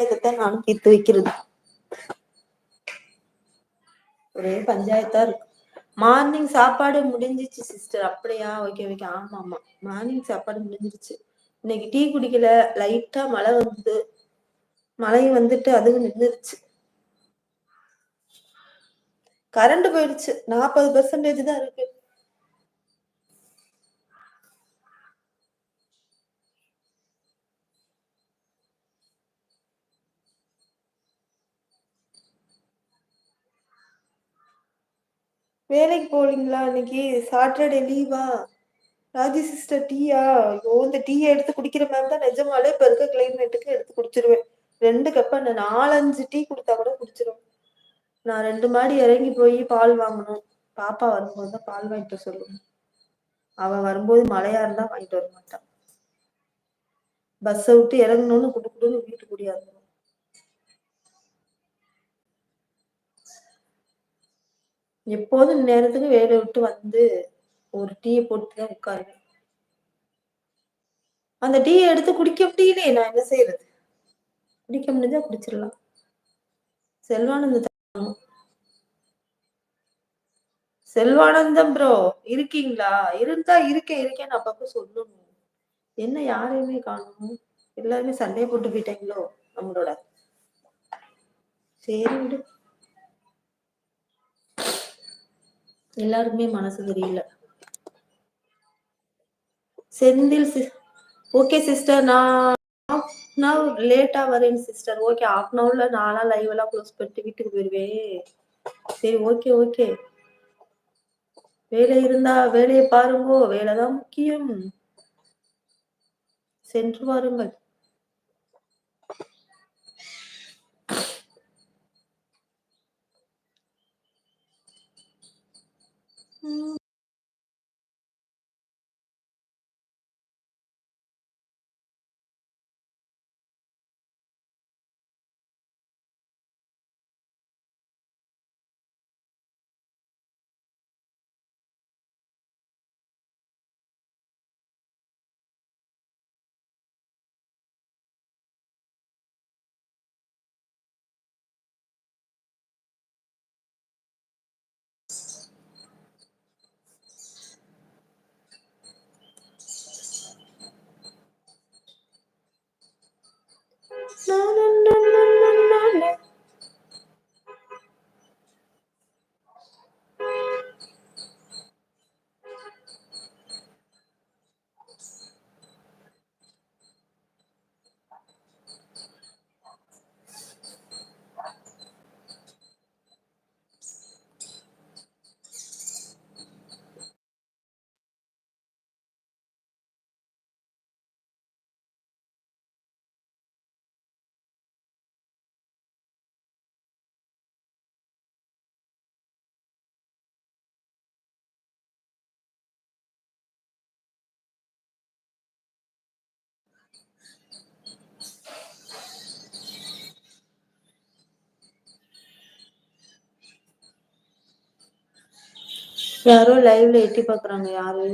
பஞ்சாயத்தை நானும் தீர்த்து வைக்கிறது. ஒரே பஞ்சாயத்தா இருக்கு. மார்னிங் சாப்பாடு முடிஞ்சிச்சு சிஸ்டர் அப்படியா? ஓகே ஓகே ஆமா ஆமா. மார்னிங் சாப்பாடு முடிஞ்சிருச்சு. இன்னைக்கு டீ குடிக்கல. லைட்டா மழை வந்தது. மழை வந்துட்டு அதுவும் நின்றுச்சு கரண்ட் போயிடுச்சு. நாற்பது பெர்சன்டேஜ் தான் இருக்கு. வேலைக்கு போலீங்களா இன்னைக்கு சாட்டர்டே லீவா ராஜி சிஸ்டர் டீயா ஐயோ இந்த டீயை எடுத்து குடிக்கிற மாதிரி தான் நிஜமாலே இப்போ இருக்க கிளைமேட்டுக்கு எடுத்து குடிச்சிருவேன். ரெண்டு கப் நான் நாலஞ்சு டீ கொடுத்தா கூட குடிச்சிருவேன் நான் ரெண்டு மாடி இறங்கி போய் பால் வாங்கணும். பாப்பா வரும்போது தான் பால் வாங்கிட்டு சொல்லுவேன் அவன் வரும்போது மழையா இருந்தா வாங்கிட்டு வர மாட்டான் பஸ்ஸை விட்டு இறங்கணும்னு குடு குடுன்னு வீட்டுக்கு எப்போதும் நேரத்துக்கு வேலையை விட்டு வந்து ஒரு டீயை போட்டு தான் உட்காருவேன். அந்த டீயை எடுத்து குடிக்க முடியலையே நான் என்ன செய்யறது குடிக்க முடிஞ்சா குடிச்சிடலாம். செல்வானந்த செல்வானந்தம் ப்ரோ இருக்கீங்களா? இருந்தா இருக்கேன் இருக்கேன்னு அப்பப்ப சொல்லணும். என்ன யாரையுமே காணும். எல்லாருமே சண்டையை போட்டு போயிட்டாங்களோ நம்மளோட. சரி விடு. எல்லாருக்குமே மனசு தெரியல செந்தில் ஓகே சிஸ்டர் நான் நான் லேட்டா வரேன் சிஸ்டர் ஓகே ஹாஃப் அன் அவர்ல நானா லைவ் எல்லாம் க்ளோஸ் பண்ணிட்டு வீட்டுக்கு போயிருவேன். சரி ஓகே ஓகே வேலை இருந்தா வேலையை பாருங்கோ. வேலைதான் முக்கியம். சென்று வாருங்கள். யாரோ லைவ்ல எட்டி பாக்குறாங்க யாரு?